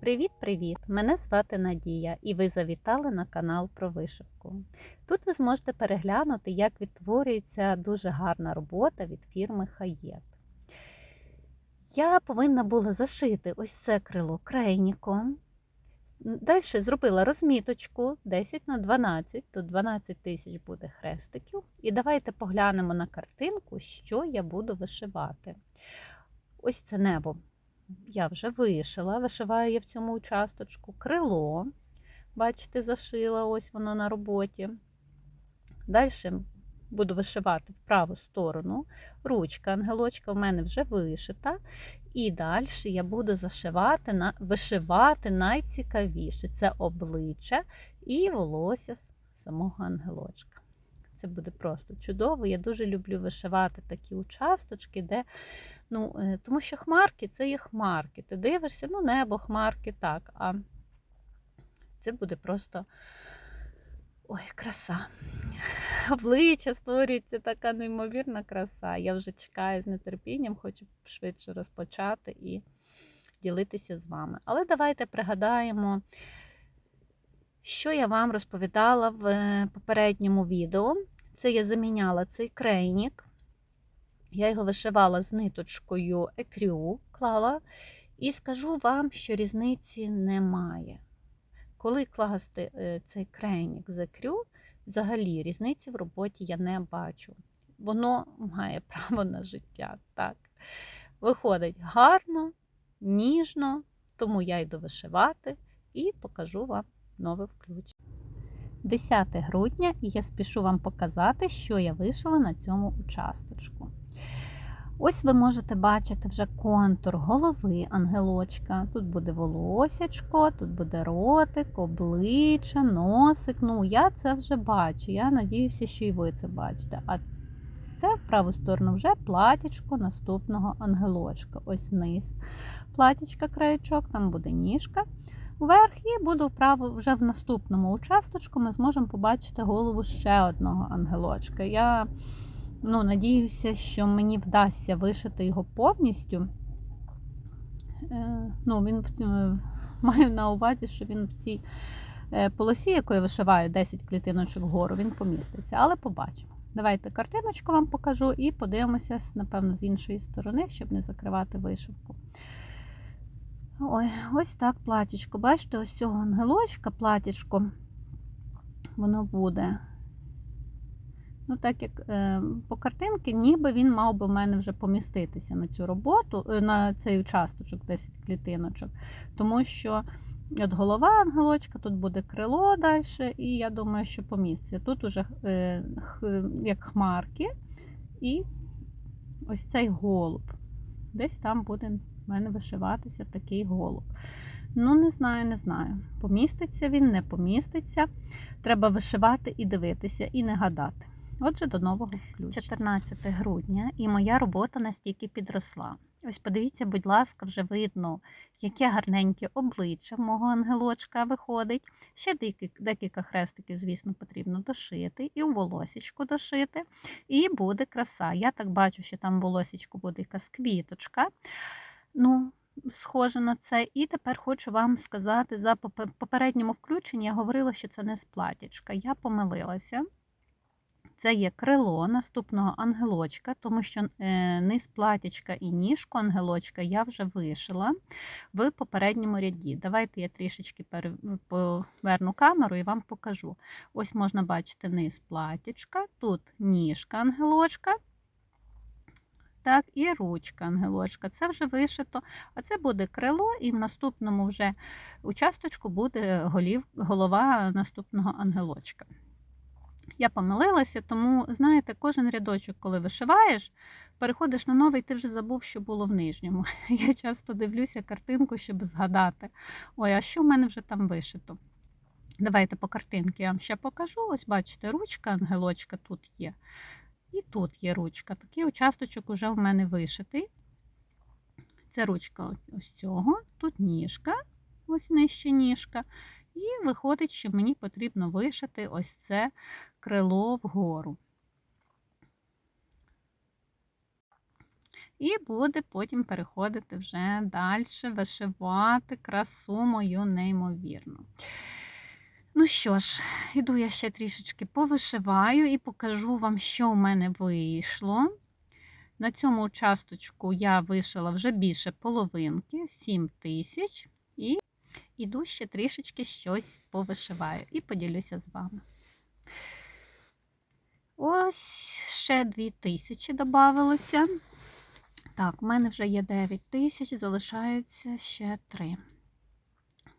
Привіт-привіт! Мене звати Надія і ви завітали на канал про вишивку. Тут ви зможете переглянути, як відтворюється дуже гарна робота від фірми Хаєт. Я повинна була зашити ось це крило крейніком. Далі зробила розміточку 10 на 12, тут 12 тисяч буде хрестиків. І давайте поглянемо на картинку, що я буду вишивати. Ось це небо я вже вишила, вишиваю я в цьому участочку крило. Бачите, зашила, ось воно на роботі. Далі буду вишивати в праву сторону. Ручка, ангелочка в мене вже вишита. І далі я буду зашивати, вишивати найцікавіше це обличчя і волосся самого ангелочка. Це буде просто чудово. Я дуже люблю вишивати такі участочки, де Ну, е, Тому що хмарки це є хмарки. Ти дивишся, ну, небо, хмарки, так. А це буде просто ой, краса. Обличчя створюється така неймовірна краса. Я вже чекаю з нетерпінням, хочу швидше розпочати і ділитися з вами. Але давайте пригадаємо, що я вам розповідала в е, попередньому відео. Це я заміняла цей крейнік. Я його вишивала з ниточкою екрю, клала, і скажу вам, що різниці немає. Коли класти е, цей крейнік з екрю, взагалі різниці в роботі я не бачу. Воно має право на життя. так. Виходить гарно, ніжно, тому я йду вишивати і покажу вам нове включення. 10 грудня, і я спішу вам показати, що я вишила на цьому участочку. Ось ви можете бачити вже контур голови ангелочка. Тут буде волосячко, тут буде ротик, обличчя, носик. Ну, я це вже бачу. Я надіюся, що і ви це бачите. А це в праву сторону вже платічко наступного ангелочка. Ось низ. Платічка краєчок, там буде ніжка. Вверх і буду вправо вже в наступному участочку ми зможемо побачити голову ще одного ангелочка. Я ну, надіюся, що мені вдасться вишити його повністю. Е, ну, він е, Маю на увазі, що він в цій е, полосі, яку я вишиваю 10 клітиночок вгору, він поміститься, але побачимо. Давайте картиночку вам покажу і подивимося, напевно, з іншої сторони, щоб не закривати вишивку. Ой, ось так платічко. Бачите, ось цього ангелочка, платічко, воно буде. Ну, так як е, по картинки, ніби він мав би в мене вже поміститися на цю роботу, е, на цей участочок, 10 клітиночок. Тому що от голова ангелочка, тут буде крило далі, і я думаю, що поміститься. Тут уже е, х, як хмарки, і ось цей голуб. Десь там буде в мене вишиватися такий голуб. Ну, не знаю, не знаю. Поміститься він, не поміститься. Треба вишивати і дивитися, і не гадати. Отже, до нового включення. 14 грудня, і моя робота настільки підросла. Ось подивіться, будь ласка, вже видно, яке гарненьке обличчя мого ангелочка виходить. Ще декілька хрестиків, звісно, потрібно дошити, і у волосічку дошити. І буде краса. Я так бачу, що там волосічку буде якась квіточка. Ну, Схоже на це. І тепер хочу вам сказати, за попередньому включенні я говорила, що це не сплатічка. Я помилилася. Це є крило наступного ангелочка, тому що е, низ платічка і ніжку ангелочка я вже вишила в попередньому ряді. Давайте я трішечки поверну камеру і вам покажу. Ось можна бачити низ платічка, тут ніжка ангелочка. Так, і ручка ангелочка. Це вже вишито, а це буде крило, і в наступному вже участочку буде голів, голова наступного ангелочка. Я помилилася, тому, знаєте, кожен рядочок, коли вишиваєш, переходиш на новий, ти вже забув, що було в нижньому. Я часто дивлюся картинку, щоб згадати. Ой, а що в мене вже там вишито? Давайте по картинці я вам ще покажу. Ось, бачите, ручка, ангелочка тут є. І тут є ручка. Такий участочок уже в мене вишитий. Це ручка ось цього, тут ніжка, ось нижче ніжка. І виходить, що мені потрібно вишити ось це крило вгору. І буде потім переходити вже далі, вишивати красу мою неймовірну. Ну що ж, іду я ще трішечки повишиваю і покажу вам, що в мене вийшло. На цьому участочку я вишила вже більше половинки, 7 тисяч, і іду ще трішечки щось повишиваю і поділюся з вами. Ось ще 2 тисячі додавалося. Так, у мене вже є 9 тисяч, залишається ще 3.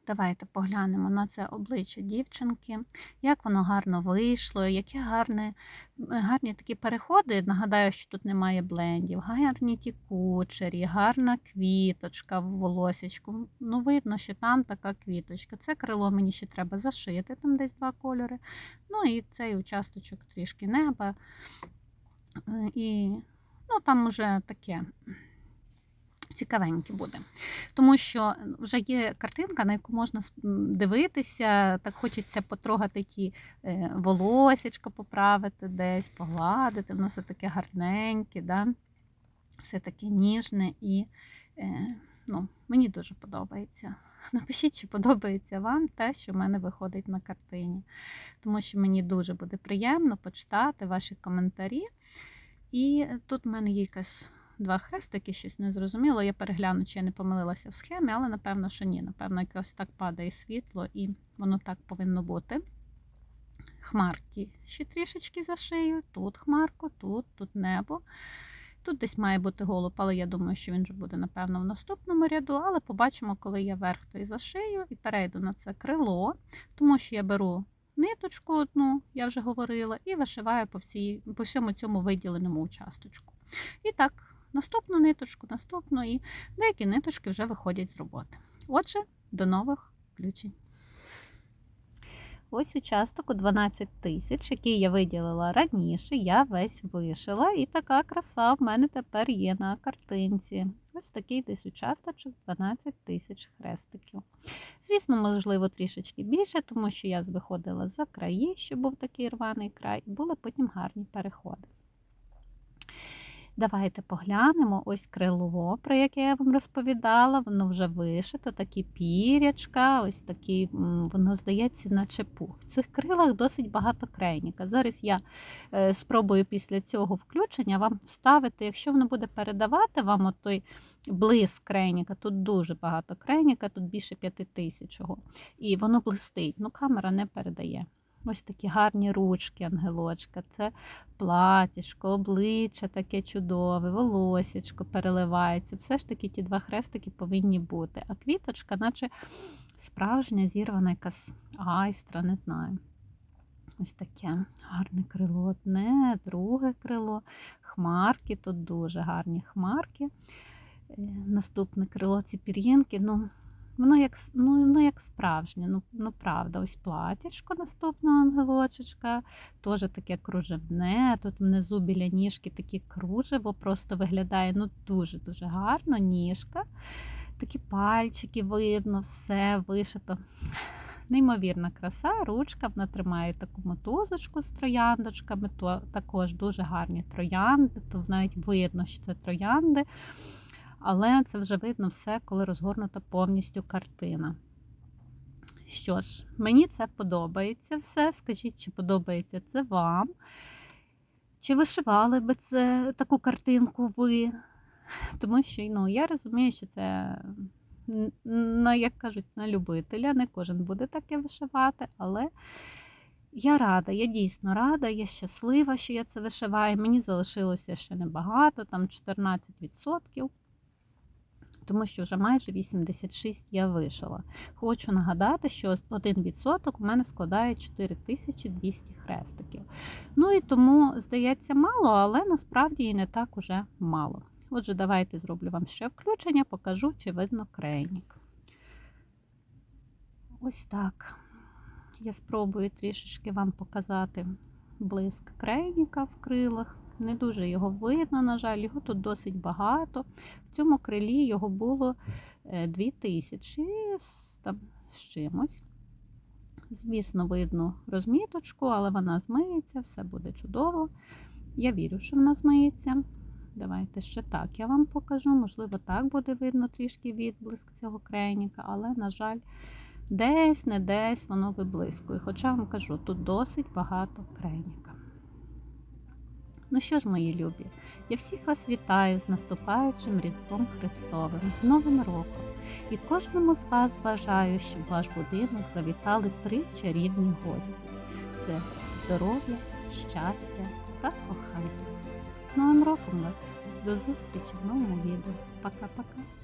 Давайте поглянемо на це обличчя дівчинки, як воно гарно вийшло, які гарні, гарні такі переходи. Нагадаю, що тут немає блендів, гарні ті кучері, гарна квіточка в волосечку. Ну, видно, що там така квіточка. Це крило мені ще треба зашити, там десь два кольори. Ну і цей участочок трішки неба. Е, І ну, там уже таке цікавеньке буде. Тому що вже є картинка, на яку можна дивитися, так хочеться потрогати ті е, волосечка, поправити десь, погладити. Воно все таке гарненьке, да? все таке ніжне і е, ну, мені дуже подобається. Напишіть, чи подобається вам те, що в мене виходить на картині. Тому що мені дуже буде приємно почитати ваші коментарі. І тут в мене є якась два хрестики, щось незрозуміло. Я перегляну, чи я не помилилася в схемі, але напевно, що ні. Напевно, якраз так падає світло, і воно так повинно бути. Хмарки ще трішечки зашию. Тут хмарку, тут, тут небо. Тут десь має бути голуб, але я думаю, що він вже буде, напевно, в наступному ряду. Але побачимо, коли я верх той зашию і перейду на це крило, тому що я беру ниточку одну, я вже говорила, і вишиваю по всій, по всьому цьому виділеному участочку. І так, наступну ниточку, наступну, і деякі ниточки вже виходять з роботи. Отже, до нових включень. Ось участок у 12 тисяч, який я виділила раніше, я весь вишила, і така краса в мене тепер є на картинці. Ось такий десь участочок 12 тисяч хрестиків. Звісно, можливо, трішечки більше, тому що я виходила за краї, щоб був такий рваний край, і були потім гарні переходи. Давайте поглянемо ось крило, про яке я вам розповідала. Воно вже вишито, такі пірячка, ось такі, воно здається, наче пух. В цих крилах досить багато крейніка. Зараз я е, спробую після цього включення вам вставити, якщо воно буде передавати вам той блиск крейніка, тут дуже багато крейніка, тут більше п'яти тисяч. І воно блистить. Ну, камера не передає. Ось такі гарні ручки, ангелочка. Це платічко, обличчя таке чудове, волосічко переливається. Все ж таки ті два хрестики повинні бути. А квіточка, наче справжня зірвана якась айстра, не знаю. Ось таке гарне крило одне, друге крило, хмарки, тут дуже гарні хмарки. Е, наступне крило ці пір'їнки. ну, Воно як ну, ну, як справжнє, ну ну правда, ось платячко наступного ангелочечка, теж таке кружевне. Тут внизу біля ніжки таке кружево, просто виглядає ну дуже-дуже гарно, ніжка. Такі пальчики видно, все вишито. Неймовірна краса, ручка, вона тримає таку мотузочку з трояндочками, то також дуже гарні троянди, то навіть видно, що це троянди але це вже видно все, коли розгорнута повністю картина. Що ж, мені це подобається все. Скажіть, чи подобається це вам? Чи вишивали би це таку картинку ви? Тому що ну, я розумію, що це, на, як кажуть, на любителя. Не кожен буде таке вишивати, але я рада, я дійсно рада, я щаслива, що я це вишиваю. Мені залишилося ще небагато, там 14% тому що вже майже 86 я вишила. Хочу нагадати, що 1% у мене складає 4200 хрестиків. Ну і тому, здається, мало, але насправді і не так уже мало. Отже, давайте зроблю вам ще включення, покажу, чи видно крейнік. Ось так. Я спробую трішечки вам показати блиск крейніка в крилах. Не дуже його видно, на жаль, його тут досить багато. В цьому крилі його було 2000 е, там, з чимось. Звісно, видно розміточку, але вона змиється, все буде чудово. Я вірю, що вона змиється. Давайте ще так. Я вам покажу. Можливо, так буде видно трішки відблиск цього крейніка, але, на жаль, десь не десь воно виблискує. Хоча вам кажу, тут досить багато крейніка. Ну що ж, мої любі, я всіх вас вітаю з наступаючим Різдвом Христовим, з Новим роком. І кожному з вас бажаю, щоб в ваш будинок завітали три чарівні гості: це здоров'я, щастя та кохання. З Новим роком вас! До зустрічі в новому відео. Пока-пока!